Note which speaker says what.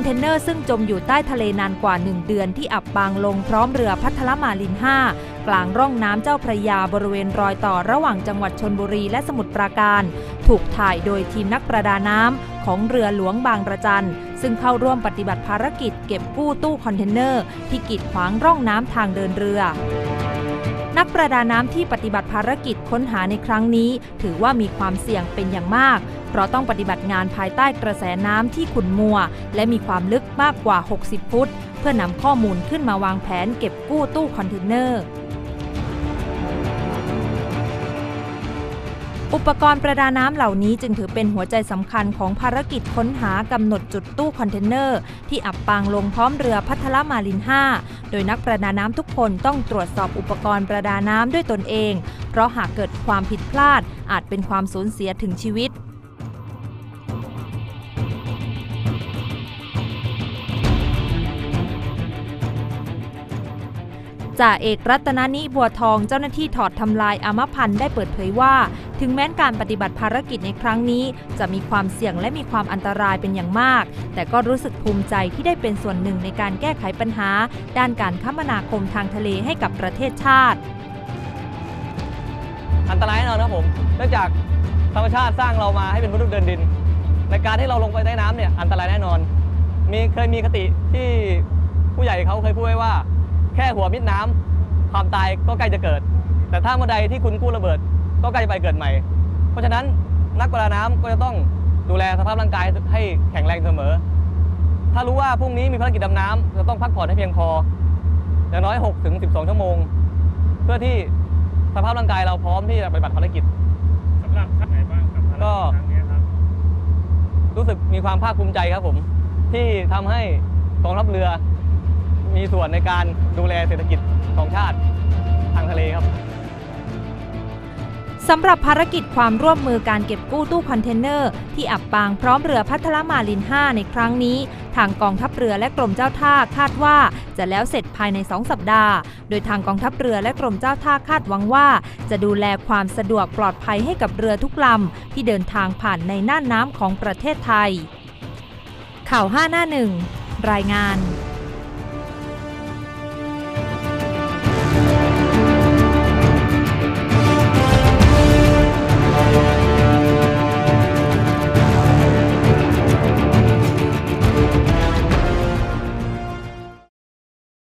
Speaker 1: นเทนเนอร์ซึ่งจมอยู่ใต้ทะเลนานกว่า 1 เดือนที่อับบางลงพร้อมเรือพัทลมาลิน 5 กลางร่องน้ำเจ้าพระยาบริเวณรอยต่อระหว่างจังหวัดชนบุรีและสมุทรปราการ ถูกถ่ายโดยทีมนักประดาน้ำของเรือหลวงบางระจัน ซึ่งเข้าร่วมปฏิบัติภารกิจเก็บกู้ตู้คอนเทนเนอร์ที่กีดขวางร่องน้ำทางเดินเรือ นักประดาน้ำที่ปฏิบัติภารกิจค้นหาในครั้งนี้ ถือว่ามีความเสี่ยงเป็นอย่างมาก เพราะต้องปฏิบัติงานภายใต้กระแสน้ำที่ขุ่นมัว และมีความลึกมากกว่า 60 ฟุต เพื่อนำข้อมูลขึ้นมาวางแผนเก็บกู้ตู้คอนเทนเนอร์ อุปกรณ์ประดาน้ำเหล่านี้จึงถือเป็นหัวใจสำคัญของภารกิจค้นหากำหนดจุดตู้คอนเทนเนอร์ ที่อับปางลงพร้อมเรือพัทลมาลิน 5 โดยนักประดาน้ำทุกคนต้องตรวจสอบอุปกรณ์ประดาน้ำด้วยตนเอง เพราะหากเกิดความผิดพลาดอาจเป็นความสูญเสียถึงชีวิตจ่าเอกรัตนนิบัวทองเจ้าหน้าที่ถอดทำลายอามพันธ์ได้เปิดเผยว่า ถึงแม้นการปฏิบัติภารกิจในครั้งนี้ จะมีความเสี่ยงและมีความอันตรายเป็นอย่างมาก แต่ก็รู้สึกภูมิใจที่ได้เป็นส่วนหนึ่งในการแก้ไขปัญหา ด้านการคมนาคมทางทะเลให้กับประเทศชาติ
Speaker 2: อันตรายแน่นอนครับผมเนื่องจากธรรมชาติสร้างเรามาให้เป็นมนุษย์เดินดิน ในการที่เราลงไปใต้น้ำเนี่ยอันตรายแน่นอน มีเคยมีคติที่ผู้ใหญ่เขาเคยพูดไว้ว่า แค่หัวมิดน้ำความตายก็ใกล้จะเกิด แต่ถ้าเมื่อใดที่คุณกู้ระเบิด ก็ใกล้จะไปเกิดใหม่ เพราะฉะนั้นนักประดาน้ำก็จะต้องดูแลสภาพร่างกายให้แข็งแรงเสมอ ถ้ารู้ว่าพรุ่งนี้มีภารกิจดำน้ำจะต้องพักผ่อนให้เพียงพออย่างน้อย 6 ถึง 12 ชั่วโมง เพื่อที่สภาพร่างกายเราพร้อมที่จะปฏิบัติภารกิจ
Speaker 3: สำหรับท่านไหนบ้างกับภาร
Speaker 2: ก็
Speaker 3: กิจครั้งนี้ครับ
Speaker 2: รู้สึกมีความภาคภูมิใจครับผม ที่ทำให้กองทัพเรือ มีส่วนในการดูแลเศรษฐกิจของชาติทางทะเลครับ
Speaker 1: สำหรับภารกิจความร่วมมือการเก็บกู้ตู้คอนเทนเนอร์ ที่อับปางพร้อมเรือพัทลมาลิน 5 ในครั้งนี้ ทางกองทัพเรือและกรมเจ้าท่าคาดว่า จะแล้วเสร็จภายใน 2 สัปดาห์ โดยทางกองทัพเรือและกรมเจ้าท่าคาดหวังว่า จะดูแลความสะดวกปลอดภัยให้กับเรือทุกลำที่เดินทางผ่านในน่านน้ำของประเทศไทย ข่าว 5 หน้าหนึ่งรายงาน